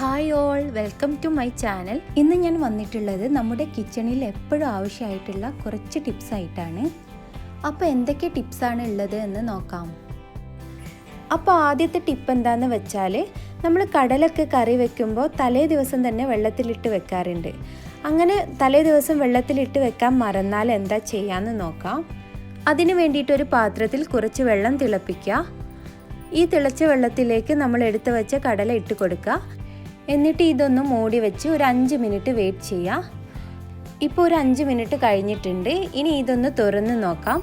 Hi all welcome to my channel ഇന്ന് ഞാൻ വന്നിട്ടുള്ളത് നമ്മുടെ കിച്ചണിൽ എപ്പോഴും ആവശ്യമായിട്ടുള്ള കുറച്ച് ടിപ്സ് ആയിട്ടാണ്. അപ്പോൾ എന്തൊക്കെ ടിപ്സാണ് ഉള്ളത് എന്ന് നോക്കാം. അപ്പോൾ ആദ്യത്തെ ടിപ്പ് എന്താന്ന് വെച്ചാൽ നമ്മൾ കടലൊക്കെ കറി വെക്കുമ്പോൾ തലേ ദിവസം തന്നെ വെള്ളത്തിലിട്ട് വെക്കാറുണ്ട്. അങ്ങനെ തലേ ദിവസം വെള്ളത്തിലിട്ട് വെക്കാൻ മറന്നാൽ എന്താ ചെയ്യാമെന്ന് നോക്കാം. അതിന് വേണ്ടിയിട്ട് ഒരു പാത്രത്തിൽ കുറച്ച് വെള്ളം തിളപ്പിക്കുക. ഈ തിളച്ച വെള്ളത്തിലേക്ക് നമ്മൾ എടുത്തു വെച്ച കടല ഇട്ട് കൊടുക്കുക. എന്നിട്ട് ഇതൊന്ന് മൂടി വെച്ച് ഒരു അഞ്ച് മിനിറ്റ് വെയിറ്റ് ചെയ്യാം. ഇപ്പോൾ ഒരു അഞ്ച് മിനിറ്റ് കഴിഞ്ഞിട്ടുണ്ട്. ഇനി ഇതൊന്ന് തുറന്ന് നോക്കാം.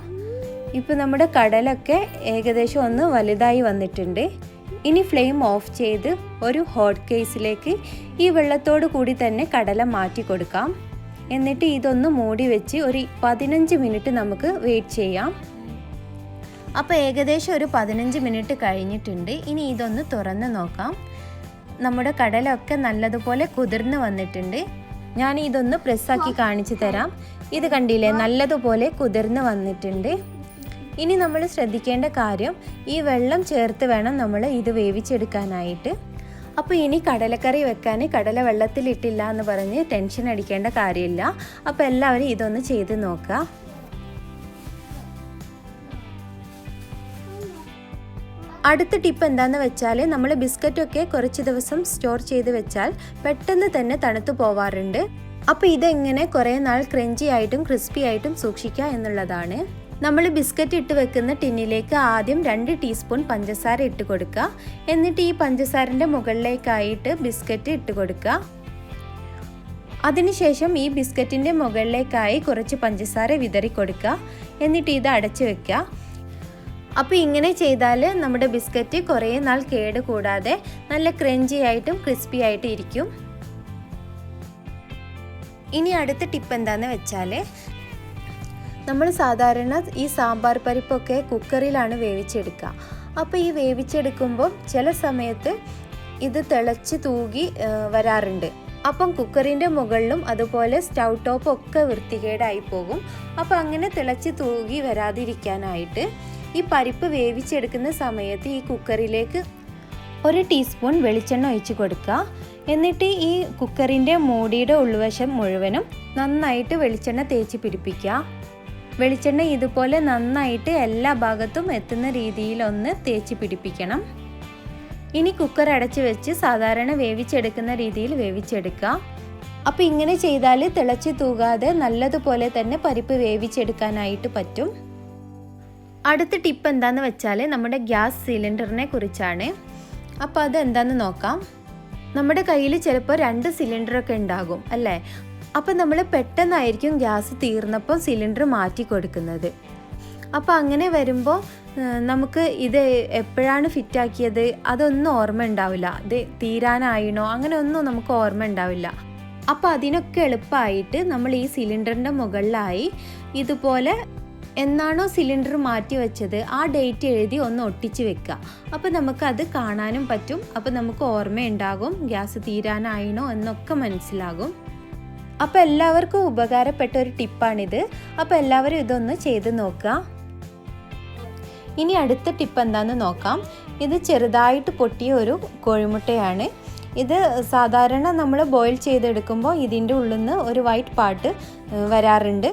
ഇപ്പോൾ നമ്മുടെ കടലൊക്കെ ഏകദേശം ഒന്ന് വലുതായി വന്നിട്ടുണ്ട്. ഇനി ഫ്ലെയിം ഓഫ് ചെയ്ത് ഒരു ഹോട്ട് കേസിലേക്ക് ഈ വെള്ളത്തോട് കൂടി തന്നെ കടല മാറ്റി കൊടുക്കാം. എന്നിട്ട് ഇതൊന്ന് മൂടി വെച്ച് ഒരു പതിനഞ്ച് മിനിറ്റ് നമുക്ക് വെയിറ്റ് ചെയ്യാം. അപ്പോൾ ഏകദേശം ഒരു പതിനഞ്ച് മിനിറ്റ് കഴിഞ്ഞിട്ടുണ്ട്. ഇനി ഇതൊന്ന് തുറന്ന് നോക്കാം. നമ്മുടെ കടലൊക്കെ നല്ലതുപോലെ കുതിർന്ന് വന്നിട്ടുണ്ട്. ഞാൻ ഇതൊന്ന് പ്രസ്സാക്കി കാണിച്ചു തരാം. ഇത് കണ്ടില്ലേ? നല്ലതുപോലെ കുതിർന്ന് വന്നിട്ടുണ്ട്. ഇനി നമ്മൾ ശ്രദ്ധിക്കേണ്ട കാര്യം ഈ വെള്ളം ചേർത്ത് വേണം നമ്മൾ ഇത് വേവിച്ചെടുക്കാനായിട്ട്. അപ്പോൾ ഇനി കടലക്കറി വെക്കാൻ കടല വെള്ളത്തിലിട്ടില്ല എന്ന് പറഞ്ഞ് ടെൻഷൻ അടിക്കേണ്ട കാര്യമില്ല. അപ്പോൾ എല്ലാവരും ഇതൊന്ന് ചെയ്ത് നോക്കുക. അടുത്ത ടിപ്പ് എന്താണെന്ന് വെച്ചാൽ നമ്മൾ ബിസ്ക്കറ്റൊക്കെ കുറച്ച് ദിവസം സ്റ്റോർ ചെയ്ത് വെച്ചാൽ പെട്ടെന്ന് തന്നെ തണുത്തു പോവാറുണ്ട്. അപ്പോൾ ഇതെങ്ങനെ കുറേ നാൾ ക്രഞ്ചി ആയിട്ടും ക്രിസ്പി ആയിട്ടും സൂക്ഷിക്കുക എന്നുള്ളതാണ്. നമ്മൾ ബിസ്ക്കറ്റ് ഇട്ട് വെക്കുന്ന ടിന്നിലേക്ക് ആദ്യം രണ്ട് ടീസ്പൂൺ പഞ്ചസാര ഇട്ട് കൊടുക്കുക. എന്നിട്ട് ഈ പഞ്ചസാരന്റെ മുകളിലേക്കായിട്ട് ബിസ്ക്കറ്റ് ഇട്ട് കൊടുക്കുക. അതിനുശേഷം ഈ ബിസ്ക്കറ്റിന്റെ മുകളിലേക്കായി കുറച്ച് പഞ്ചസാര വിതറി കൊടുക്കുക. എന്നിട്ട് ഇത് അടച്ചു വെക്കുക. അപ്പോൾ ഇങ്ങനെ ചെയ്താൽ നമ്മുടെ ബിസ്ക്കറ്റ് കുറേ നാൾ കേട് കൂടാതെ നല്ല ക്രഞ്ചി ആയിട്ടും ക്രിസ്പി ആയിട്ടും ഇരിക്കും. ഇനി അടുത്ത ടിപ്പ് എന്താണെന്ന് വെച്ചാൽ നമ്മൾ സാധാരണ ഈ സാമ്പാർ പരിപ്പൊക്കെ കുക്കറിലാണ് വേവിച്ചെടുക്കുക. അപ്പോൾ ഈ വേവിച്ചെടുക്കുമ്പോൾ ചില സമയത്ത് ഇത് തിളച്ച് തൂകി വരാറുണ്ട്. അപ്പം കുക്കറിന്റെ മുകളിലും അതുപോലെ സ്റ്റൗ ടോപ്പൊക്കെ വൃത്തികേടായി പോകും. അപ്പോൾ അങ്ങനെ തിളച്ച് തൂകി വരാതിരിക്കാനായിട്ട് ഈ പരിപ്പ് വേവിച്ചെടുക്കുന്ന സമയത്ത് ഈ കുക്കറിലേക്ക് ഒരു ടീസ്പൂൺ വെളിച്ചെണ്ണ ഒഴിച്ച് കൊടുക്കുക. എന്നിട്ട് ഈ കുക്കറിന്റെ മൂടിയുടെ ഉൾവശം മുഴുവനും നന്നായിട്ട് വെളിച്ചെണ്ണ തേച്ച് പിടിപ്പിക്കുക. വെളിച്ചെണ്ണ ഇതുപോലെ നന്നായിട്ട് എല്ലാ ഭാഗത്തും എത്തുന്ന രീതിയിലൊന്ന് തേച്ച് പിടിപ്പിക്കണം. ഇനി കുക്കർ അടച്ച് വെച്ച് സാധാരണ വേവിച്ചെടുക്കുന്ന രീതിയിൽ വേവിച്ചെടുക്കുക. അപ്പോൾ ഇങ്ങനെ ചെയ്താൽ തിളച്ച് തൂകാതെ നല്ലതുപോലെ തന്നെ പരിപ്പ് വേവിച്ചെടുക്കാനായിട്ട് പറ്റും. അടുത്ത ടിപ്പ് എന്താണെന്ന് വെച്ചാൽ നമ്മുടെ ഗ്യാസ് സിലിണ്ടറിനെ കുറിച്ചാണ്. അപ്പോൾ അത് എന്താണെന്ന് നോക്കാം. നമ്മുടെ കയ്യിൽ ചിലപ്പോൾ രണ്ട് സിലിണ്ടറൊക്കെ ഉണ്ടാകും അല്ലേ? അപ്പം നമ്മൾ പെട്ടെന്നായിരിക്കും ഗ്യാസ് തീർന്നപ്പോൾ സിലിണ്ടർ മാറ്റി കൊടുക്കുന്നത്. അപ്പോൾ അങ്ങനെ വരുമ്പോൾ നമുക്ക് ഇത് എപ്പോഴാണ് ഫിറ്റാക്കിയത്? അതൊന്നും ഓർമ്മ ഉണ്ടാവില്ല. ഇത് തീരാനായിണോ? അങ്ങനെ ഒന്നും നമുക്ക് ഓർമ്മ ഉണ്ടാവില്ല. അപ്പോൾ അതിനൊക്കെ എളുപ്പമായിട്ട് നമ്മൾ ഈ സിലിണ്ടറിന്റെ മുകളിലായി ഇതുപോലെ എന്നാണോ സിലിണ്ടർ മാറ്റി വെച്ചത്? ആ ഡേറ്റ് എഴുതി ഒന്ന് ഒട്ടിച്ച് വെക്കുക. അപ്പോൾ നമുക്കത് കാണാനും പറ്റും. അപ്പോൾ നമുക്ക് ഓർമ്മയുണ്ടാകും. ഗ്യാസ് തീരാനായിണോ എന്നൊക്കെ മനസ്സിലാകും. അപ്പോൾ എല്ലാവർക്കും ഉപകാരപ്പെട്ട ഒരു ടിപ്പാണിത്. അപ്പോൾ എല്ലാവരും ഇതൊന്ന് ചെയ്ത് നോക്കുക. ഇനി അടുത്ത ടിപ്പ് എന്താണെന്ന് നോക്കാം. ഇത് ചെറുതായിട്ട് പൊട്ടിയ ഒരു കോഴിമുട്ടയാണ്. ഇത് സാധാരണ നമ്മൾ ബോയിൽ ചെയ്തെടുക്കുമ്പോൾ ഇതിന്റെ ഉള്ളിൽ നിന്ന് ഒരു വൈറ്റ് പാട്ട് വരാറുണ്ട്.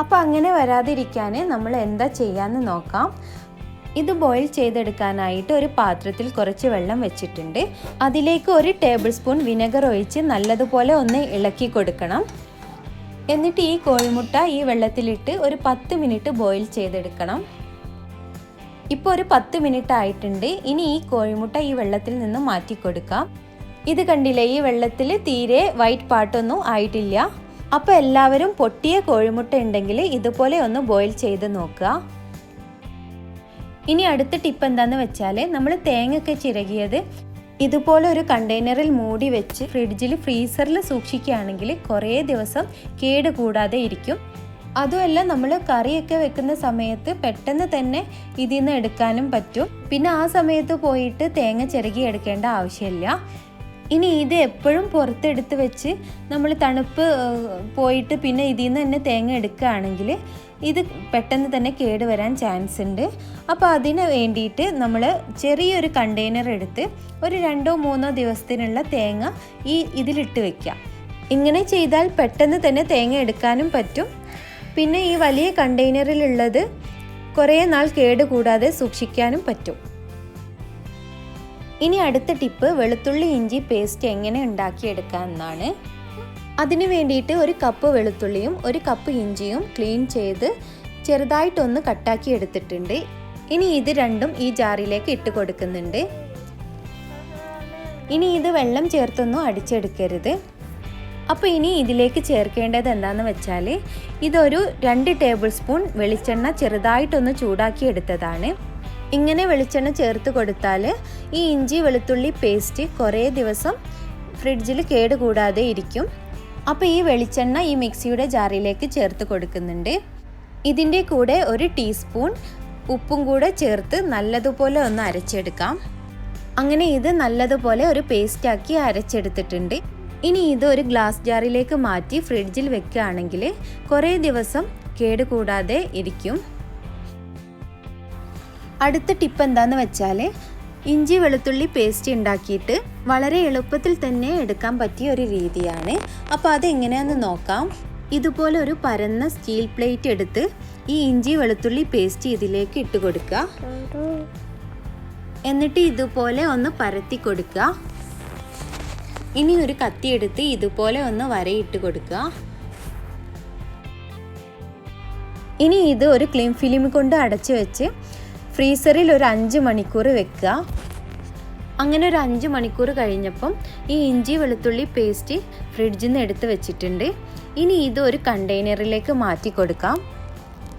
അപ്പോൾ അങ്ങനെ വരാതിരിക്കാൻ നമ്മൾ എന്താ ചെയ്യാന്ന് നോക്കാം. ഇത് ബോയിൽ ചെയ്തെടുക്കാനായിട്ട് ഒരു പാത്രത്തിൽ കുറച്ച് വെള്ളം വെച്ചിട്ടുണ്ട്. അതിലേക്ക് ഒരു ടേബിൾ സ്പൂൺ വിനെഗർ ഒഴിച്ച് നല്ലതുപോലെ ഒന്ന് ഇളക്കി കൊടുക്കണം. എന്നിട്ട് ഈ കോഴിമുട്ട ഈ വെള്ളത്തിലിട്ട് ഒരു പത്ത് മിനിറ്റ് ബോയിൽ ചെയ്തെടുക്കണം. ഇപ്പോൾ ഒരു പത്ത് മിനിറ്റ് ആയിട്ടുണ്ട്. ഇനി ഈ കോഴിമുട്ട ഈ വെള്ളത്തിൽ നിന്ന് മാറ്റി കൊടുക്കാം ഇത് കണ്ടില്ലേ? ഈ വെള്ളത്തിൽ തീരെ വൈറ്റ് പാട്ടൊന്നും ആയിട്ടില്ല. അപ്പോൾ എല്ലാവരും പൊട്ടിയ കോഴിമുട്ട ഉണ്ടെങ്കിൽ ഇതുപോലെ ഒന്ന് ബോയിൽ ചെയ്ത് നോക്കുക. ഇനി അടുത്ത ടിപ്പ് എന്താന്ന് വെച്ചാൽ നമ്മൾ തേങ്ങയൊക്കെ ചിരകിയത് ഇതുപോലെ ഒരു കണ്ടെയ്നറിൽ മൂടി വെച്ച് ഫ്രിഡ്ജിൽ ഫ്രീസറിൽ സൂക്ഷിക്കുകയാണെങ്കിൽ കുറേ ദിവസം കേട് കൂടാതെ ഇരിക്കും. അതുമല്ല നമ്മൾ കറിയൊക്കെ വെക്കുന്ന സമയത്ത് പെട്ടെന്ന് തന്നെ ഇതിൽ നിന്ന് എടുക്കാനും പറ്റും. പിന്നെ ആ സമയത്ത് പോയിട്ട് തേങ്ങ ചിരകി എടുക്കേണ്ട ആവശ്യമില്ല. ഇനി ഇത് എപ്പോഴും പുറത്തെടുത്ത് വെച്ച് നമ്മൾ തണുപ്പ് പോയിട്ട് പിന്നെ ഇതിൽ നിന്ന് തന്നെ തേങ്ങ എടുക്കുകയാണെങ്കിൽ ഇത് പെട്ടെന്ന് തന്നെ കേട് വരാൻ ചാൻസ് ഉണ്ട്. അപ്പോൾ അതിന് വേണ്ടിയിട്ട് നമ്മൾ ചെറിയൊരു കണ്ടെയ്നർ എടുത്ത് ഒരു രണ്ടോ മൂന്നോ ദിവസത്തിനുള്ള തേങ്ങ ഈ ഇതിലിട്ട് വെക്കാം ഇങ്ങനെ ചെയ്താൽ പെട്ടെന്ന് തന്നെ തേങ്ങ എടുക്കാനും പറ്റും. പിന്നെ ഈ വലിയ കണ്ടെയ്നറിലുള്ളത് കുറേ നാൾ കേട് കൂടാതെ സൂക്ഷിക്കാനും പറ്റും. ഇനി അടുത്ത ടിപ്പ് വെളുത്തുള്ളി ഇഞ്ചി പേസ്റ്റ് എങ്ങനെ ഉണ്ടാക്കിയെടുക്കാം എന്നാണ് അതിനു വേണ്ടിയിട്ട് ഒരു കപ്പ് വെളുത്തുള്ളിയും ഒരു കപ്പ് ഇഞ്ചിയും ക്ലീൻ ചെയ്ത് ചെറുതായിട്ടൊന്ന് കട്ടാക്കി എടുത്തിട്ടുണ്ട്. ഇനി ഇത് രണ്ടും ഈ ജാറിലേക്ക് ഇട്ട് കൊടുക്കുന്നുണ്ട്. ഇനി ഇത് വെള്ളം ചേർത്തൊന്നും അടിച്ചെടുക്കരുത്. അപ്പോൾ ഇനി ഇതിലേക്ക് ചേർക്കേണ്ടത് എന്താണെന്ന് വെച്ചാൽ ഇതൊരു രണ്ട് ടേബിൾ സ്പൂൺ വെളിച്ചെണ്ണ ചെറുതായിട്ടൊന്ന് ചൂടാക്കി എടുത്തതാണ്. ഇങ്ങനെ വെളിച്ചെണ്ണ ചേർത്ത് കൊടുത്താൽ ഈ ഇഞ്ചി വെളുത്തുള്ളി പേസ്റ്റ് കുറേ ദിവസം ഫ്രിഡ്ജിൽ കേടുകൂടാതെ ഇരിക്കും. അപ്പോൾ ഈ വെളിച്ചെണ്ണ ഈ മിക്സിയുടെ ജാറിലേക്ക് ചേർത്ത് കൊടുക്കുന്നുണ്ട്. ഇതിന്റെ കൂടെ ഒരു ടീസ്പൂൺ ഉപ്പും കൂടെ ചേർത്ത് നല്ലതുപോലെ ഒന്ന് അരച്ചെടുക്കാം. അങ്ങനെ ഇത് നല്ലതുപോലെ ഒരു പേസ്റ്റാക്കി അരച്ചെടുത്തിട്ടുണ്ട്. ഇനി ഇത് ഒരു ഗ്ലാസ് ജാറിലേക്ക് മാറ്റി ഫ്രിഡ്ജിൽ വെക്കുകയാണെങ്കിൽ കുറേ ദിവസം കേടുകൂടാതെ ഇരിക്കും. അടുത്ത ടിപ്പ് എന്താന്ന് വെച്ചാൽ ഇഞ്ചി വെളുത്തുള്ളി പേസ്റ്റ് ഉണ്ടാക്കിയിട്ട് വളരെ എളുപ്പത്തിൽ തന്നെ എടുക്കാൻ പറ്റിയ ഒരു രീതിയാണ്. അപ്പോൾ അതെങ്ങനെയാണെന്ന് നോക്കാം. ഇതുപോലെ ഒരു പരന്ന സ്റ്റീൽ പ്ലേറ്റ് എടുത്ത് ഈ ഇഞ്ചി വെളുത്തുള്ളി പേസ്റ്റ് ഇതിലേക്ക് ഇട്ട് കൊടുക്കുക. എന്നിട്ട് ഇതുപോലെ ഒന്ന് പരത്തി കൊടുക്കുക. ഇനി ഒരു കത്തി എടുത്ത് ഇതുപോലെ ഒന്ന് വരയിട്ട് കൊടുക്കുക. ഇനി ഇത് ഒരു ക്ലീം ഫിലിം കൊണ്ട് അടച്ചു വെച്ച് ഫ്രീസറിൽ ഒരു അഞ്ച് മണിക്കൂർ വെക്കുക. അങ്ങനെ ഒരു അഞ്ച് മണിക്കൂർ കഴിഞ്ഞപ്പം ഈ ഇഞ്ചി വെളുത്തുള്ളി പേസ്റ്റ് ഫ്രിഡ്ജിൽ നിന്ന് എടുത്ത് വെച്ചിട്ടുണ്ട്. ഇനി ഇത് ഒരു കണ്ടെയ്നറിലേക്ക് മാറ്റി കൊടുക്കാം.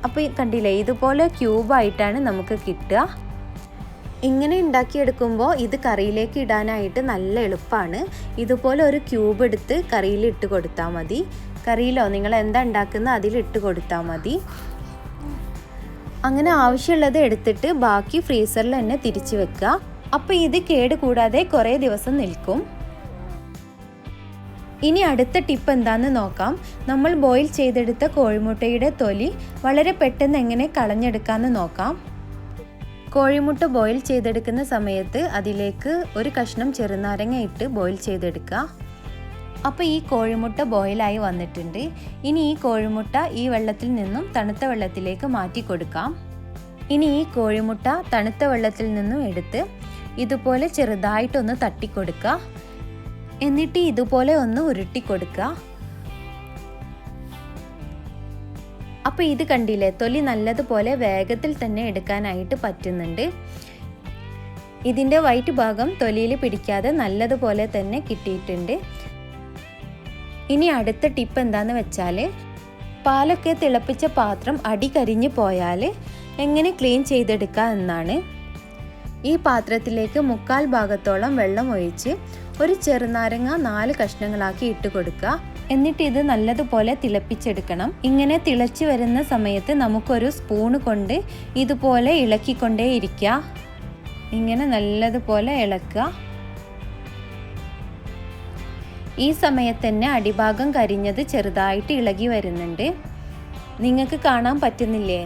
അപ്പോൾ കണ്ടില്ലേ ഇതുപോലെ ക്യൂബായിട്ടാണ് നമുക്ക് കിട്ടുക. ഇങ്ങനെ ഉണ്ടാക്കിയെടുക്കുമ്പോൾ ഇത് കറിയിലേക്ക് ഇടാനായിട്ട് നല്ല എളുപ്പമാണ് ഇതുപോലെ ഒരു ക്യൂബ് എടുത്ത് കറിയിൽ ഇട്ട് കൊടുത്താൽ മതി. കറിയിലോ നിങ്ങൾ എന്താ ഉണ്ടാക്കുന്നത് അതിൽ ഇട്ട് കൊടുത്താൽ മതി. അങ്ങനെ ആവശ്യമുള്ളത് എടുത്തിട്ട് ബാക്കി ഫ്രീസറിൽ തന്നെ തിരിച്ചു വെക്കുക. അപ്പോൾ ഇത് കേട് കൂടാതെ കുറേ ദിവസം നിൽക്കും. ഇനി അടുത്ത ടിപ്പ് എന്താണെന്ന് നോക്കാം. നമ്മൾ ബോയിൽ ചെയ്തെടുത്ത കോഴിമുട്ടയുടെ തൊലി വളരെ പെട്ടെന്ന് എങ്ങനെ കളഞ്ഞെടുക്കാമെന്ന് നോക്കാം. കോഴിമുട്ട ബോയിൽ ചെയ്തെടുക്കുന്ന സമയത്ത് അതിലേക്ക് ഒരു കഷ്ണം ചെറുനാരങ്ങ ഇട്ട് ബോയിൽ ചെയ്തെടുക്കുക. അപ്പോൾ ഈ കോഴിമുട്ട ബോയിലായി വന്നിട്ടുണ്ട്. ഇനി ഈ കോഴിമുട്ട ഈ വെള്ളത്തിൽ നിന്നും തണുത്ത വെള്ളത്തിലേക്ക് മാറ്റി കൊടുക്കാം. ഇനി ഈ കോഴിമുട്ട തണുത്ത വെള്ളത്തിൽ നിന്നും എടുത്ത് ഇതുപോലെ ചെറുതായിട്ടൊന്ന് തട്ടിക്കൊടുക്കുക. എന്നിട്ട് ഇതുപോലെ ഒന്ന് ഉരുട്ടി കൊടുക്കുക അപ്പോൾ ഇത് കണ്ടില്ലേ? തൊലി നല്ലതുപോലെ വേഗത്തിൽ തന്നെ എടുക്കാനായിട്ട് പറ്റുന്നുണ്ട്. ഇതിന്റെ വൈറ്റ് ഭാഗം തൊലിയിൽ പിടിക്കാതെ നല്ലതുപോലെ തന്നെ കിട്ടിയിട്ടുണ്ട്. ഇനി അടുത്ത ടിപ്പ് എന്താണെന്ന് വെച്ചാൽ പാലൊക്കെ തിളപ്പിച്ച പാത്രം അടി കരിഞ്ഞു പോയാൽ എങ്ങനെ ക്ലീൻ ചെയ്തെടുക്കുക എന്നാണ്. ഈ പാത്രത്തിലേക്ക് മുക്കാൽ ഭാഗത്തോളം വെള്ളം ഒഴിച്ച് ഒരു ചെറുനാരങ്ങ നാല് കഷ്ണങ്ങളാക്കി ഇട്ട് കൊടുക്കുക. എന്നിട്ട് ഇത് നല്ലതുപോലെ തിളപ്പിച്ചെടുക്കണം. ഇങ്ങനെ തിളച്ചു വരുന്ന സമയത്ത് നമുക്കൊരു സ്പൂൺ കൊണ്ട് ഇതുപോലെ ഇളക്കിക്കൊണ്ടേ ഇരിക്കുക ഇങ്ങനെ നല്ലതുപോലെ ഇളക്കുക. ഈ സമയത്ത് തന്നെ അടിഭാഗം കരിഞ്ഞത് ചെറുതായിട്ട് ഇളകി വരുന്നുണ്ട്. നിങ്ങൾക്ക് കാണാൻ പറ്റുന്നില്ലേ?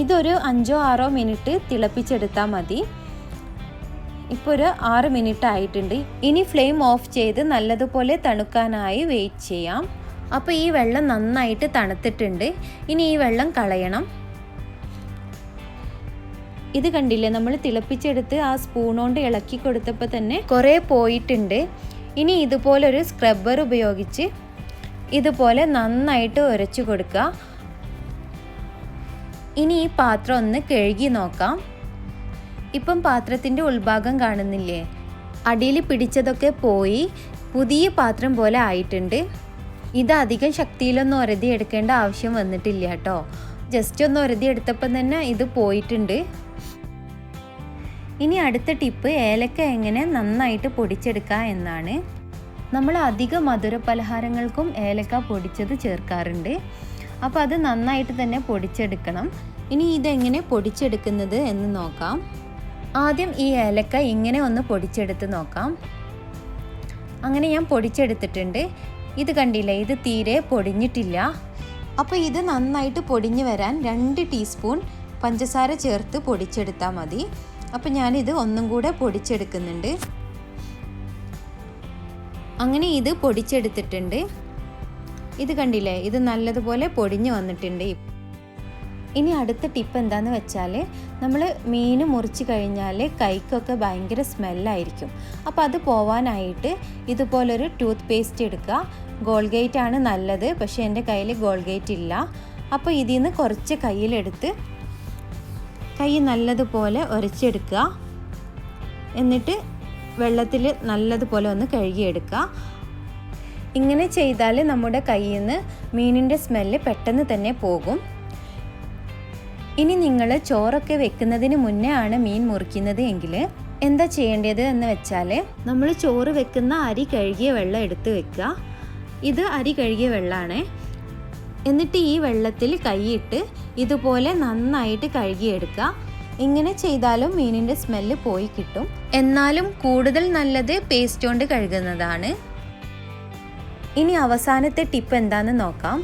ഇതൊരു അഞ്ചോ ആറോ മിനിറ്റ് തിളപ്പിച്ചെടുത്താൽ മതി. ഇപ്പോൾ ഒരു ആറ് മിനിറ്റ് ആയിട്ടുണ്ട്. ഇനി ഫ്ലെയിം ഓഫ് ചെയ്ത് നല്ലതുപോലെ തണുക്കാനായി വെയിറ്റ് ചെയ്യാം. അപ്പോൾ ഈ വെള്ളം നന്നായിട്ട് തണുത്തിട്ടുണ്ട്. ഇനി ഈ വെള്ളം കളയണം. ഇത് കണ്ടില്ലേ? നമ്മൾ തിളപ്പിച്ചെടുത്ത് ആ സ്പൂൺ കൊണ്ട് ഇളക്കി കൊടുത്തപ്പോൾ തന്നെ കുറേ പോയിട്ടുണ്ട്. ഇനി ഇതുപോലൊരു സ്ക്രബ്ബർ ഉപയോഗിച്ച് ഇതുപോലെ നന്നായിട്ട് ഉരച്ചു കൊടുക്കുക. ഇനി ഈ പാത്രം ഒന്ന് കഴുകി നോക്കാം. ഇപ്പം പാത്രത്തിന്റെ ഉൾഭാഗം കാണുന്നില്ലേ? അടിയിൽ പിടിച്ചതൊക്കെ പോയി. പുതിയ പാത്രം പോലെ ആയിട്ടുണ്ട്. ഇത് അധികം ശക്തിയിലൊന്നും ഒരതി എടുക്കേണ്ട ആവശ്യം വന്നിട്ടില്ല കേട്ടോ. ജസ്റ്റ് ഒന്ന് ഒരതി എടുത്തപ്പം തന്നെ ഇത് പോയിട്ടുണ്ട്. ഇനി അടുത്ത ടിപ്പ് ഏലക്ക എങ്ങനെ നന്നായിട്ട് പൊടിച്ചെടുക്കുക എന്നാണ്. നമ്മൾ അധിക മധുര പലഹാരങ്ങൾക്കും ഏലക്ക പൊടിച്ചത് ചേർക്കാറുണ്ട്. അപ്പോൾ അത് നന്നായിട്ട് തന്നെ പൊടിച്ചെടുക്കണം. ഇനി ഇതെങ്ങനെ പൊടിച്ചെടുക്കുന്നത് എന്ന് നോക്കാം. ആദ്യം ഈ ഏലക്ക ഇങ്ങനെ ഒന്ന് പൊടിച്ചെടുത്ത് നോക്കാം. അങ്ങനെ ഞാൻ പൊടിച്ചെടുത്തിട്ടുണ്ട്. ഇത് കണ്ടില്ല? ഇത് തീരെ പൊടിഞ്ഞിട്ടില്ല. അപ്പോൾ ഇത് നന്നായിട്ട് പൊടിഞ്ഞു വരാൻ രണ്ട് ടീസ്പൂൺ പഞ്ചസാര ചേർത്ത് പൊടിച്ചെടുത്താൽ മതി. അപ്പോൾ ഞാനിത് ഒന്നും കൂടെ പൊടിച്ചെടുക്കുന്നുണ്ട്. അങ്ങനെ ഇത് പൊടിച്ചെടുത്തിട്ടുണ്ട്. ഇത് കണ്ടില്ലേ? ഇത് നല്ലതുപോലെ പൊടിഞ്ഞു വന്നിട്ടുണ്ട്. ഇനി അടുത്ത ടിപ്പ് എന്താണെന്ന് വെച്ചാൽ നമ്മൾ മീൻ മുറിച്ച് കഴിഞ്ഞാൽ കൈക്കൊക്കെ ഭയങ്കര സ്മെല്ലായിരിക്കും. അപ്പോൾ അത് പോവാനായിട്ട് ഇതുപോലൊരു ടൂത്ത് പേസ്റ്റ് എടുക്കുക. ഗോൾഗേറ്റ് ആണ് നല്ലത് പക്ഷേ എന്റെ കയ്യിൽ ഗോൾഗേറ്റ് ഇല്ല. അപ്പോൾ ഇതിൽ നിന്ന് കുറച്ച് കയ്യിലെടുത്ത് കൈ നല്ലതുപോലെ ഉരച്ചെടുക്കുക എന്നിട്ട് വെള്ളത്തിൽ നല്ലതുപോലെ ഒന്ന് കഴുകിയെടുക്കുക. ഇങ്ങനെ ചെയ്താൽ നമ്മുടെ കയ്യിൽ നിന്ന് മീനിന്റെ സ്മെല്ല് പെട്ടെന്ന് തന്നെ പോകും. ഇനി നിങ്ങൾ ചോറൊക്കെ വെക്കുന്നതിന് മുന്നേ ആണ് മീൻ മുറിക്കുന്നത് എങ്കിൽ എന്താ ചെയ്യേണ്ടത് എന്ന് വെച്ചാൽ നമ്മൾ ചോറ് വെക്കുന്ന അരി കഴുകിയ വെള്ളം എടുത്ത് വെക്കുക. ഇത് അരി കഴുകിയ വെള്ളമാണ്. എന്നിട്ട് ഈ വെള്ളത്തിൽ കൈയിട്ട് ഇതുപോലെ നന്നായിട്ട് കഴുകിയെടുക്കുക. ഇങ്ങനെ ചെയ്താലും മീനിന്റെ സ്മെല്ല് പോയി കിട്ടും. എന്നാലും കൂടുതൽ നല്ലത് പേസ്റ്റ് കൊണ്ട് കഴുകുന്നതാണ്. ഇനി അവസാനത്തെ ടിപ്പ് എന്താണെന്ന് നോക്കാം.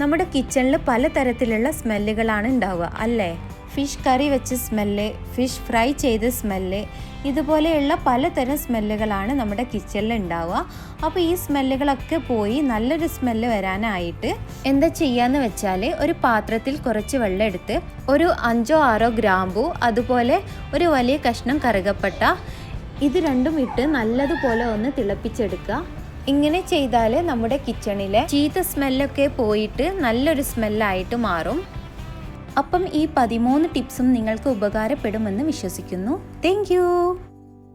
നമ്മുടെ കിച്ചണിൽ പലതരത്തിലുള്ള സ്മെല്ലുകളാണ് ഉണ്ടാവുക അല്ലേ? ഫിഷ് കറി വെച്ച സ്മെല്ല് ഫിഷ് ഫ്രൈ ചെയ്ത സ്മെല്ല് ഇതുപോലെയുള്ള പലതരം സ്മെല്ലുകളാണ് നമ്മുടെ കിച്ചണിൽ ഉണ്ടാവുക. അപ്പോൾ ഈ സ്മെല്ലുകളൊക്കെ പോയി നല്ലൊരു സ്മെല്ല് വരാനായിട്ട് എന്താ ചെയ്യാന്ന് വെച്ചാൽ ഒരു പാത്രത്തിൽ കുറച്ച് വെള്ളം എടുത്ത് ഒരു അഞ്ചോ ആറോ ഗ്രാമ്പു അതുപോലെ ഒരു വലിയ കഷ്ണം കറുകപ്പട്ട ഇത് രണ്ടും ഇട്ട് നല്ലതുപോലെ ഒന്ന് തിളപ്പിച്ചെടുക്കുക. ഇങ്ങനെ ചെയ്താൽ നമ്മുടെ കിച്ചണിലെ ചീത്ത സ്മെല്ലൊക്കെ പോയിട്ട് നല്ലൊരു സ്മെല്ലായിട്ട് മാറും. അപ്പം ഈ പതിമൂന്ന് ടിപ്സും നിങ്ങൾക്ക് ഉപകാരപ്പെടുമെന്ന് വിശ്വസിക്കുന്നു. താങ്ക്